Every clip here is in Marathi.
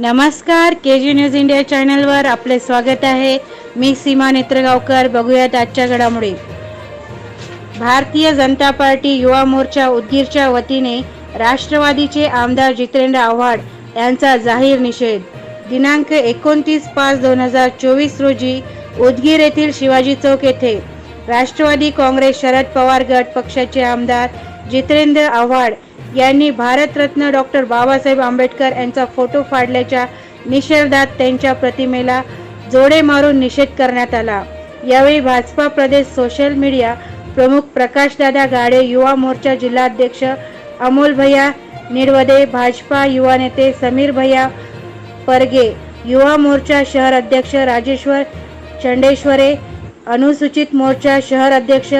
नमस्कार के जी न्यूज इंडिया चॅनलवर आपले स्वागत आहे. मी सीमा नेत्रगावकर बघूयात आजच्या घडामोडी. भारतीय जनता पार्टी युवा मोर्चा उदगीरच्या वतीने राष्ट्रवादीचे आमदार जितेंद्र आव्हाड यांचा जाहीर निषेध. दिनांक एकोणतीस पाच दोन हजार चोवीस रोजी उदगीर येथील शिवाजी चौक येथे राष्ट्रवादी काँग्रेस शरद पवार गट पक्षाचे आमदार जितेंद्र आव्हाड यांनी भारतरत्न डॉक्टर बाबासाहेब आंबेडकर यांचा फोटो फाडल्याच्या निषेधात त्यांच्या प्रतिमेला जोडे मारून निषेध करण्यात आला. यावेळी भाजपा प्रदेश सोशल मीडिया प्रमुख प्रकाशदादा गाडे युवा मोर्चा जिल्हाध्यक्ष अमोल भैया निरवदे भाजपा युवा नेते समीर भैया परगे युवा मोर्चा शहर अध्यक्ष राजेश्वर चंडेश्वरे अनुसूचित मोर्चा शहर अध्यक्ष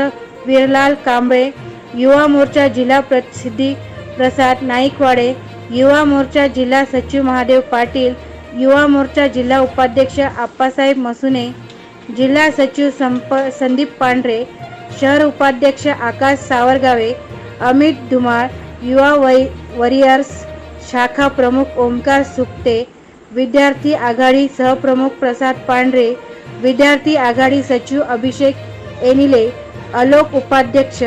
विरलाल कांबळे युवा मोर्चा जिल्हा प्रसिद्धी प्रसाद नाईकवाडे युवा मोर्चा जिल्हा सचिव महादेव पाटील युवा मोर्चा जिल्हा उपाध्यक्ष आप्पासाहेब मसुने जिल्हा सचिव संप संदीप पांढरे शहर उपाध्यक्ष आकाश सावरगावे अमित धुमाळ युवा वै वरियर्स शाखा प्रमुख ओमकार सुकते विद्यार्थी आघाडी सहप्रमुख प्रसाद पांढरे विद्यार्थी आघाडी सचिव अभिषेक एनिले अलोक उपाध्यक्ष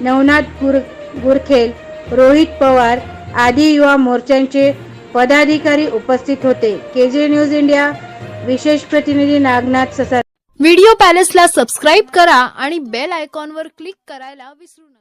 नवनाथ गुर गुरखेल रोहित पवार आदी युवा मोर्चांचे पदाधिकारी उपस्थित होते. केजे न्यूज इंडिया विशेष प्रतिनिधी नागनाथ ससार. व्हिडिओ पॅलेसला सबस्क्राईब करा आणि बेल आयकॉनवर क्लिक करायला विसरू नका.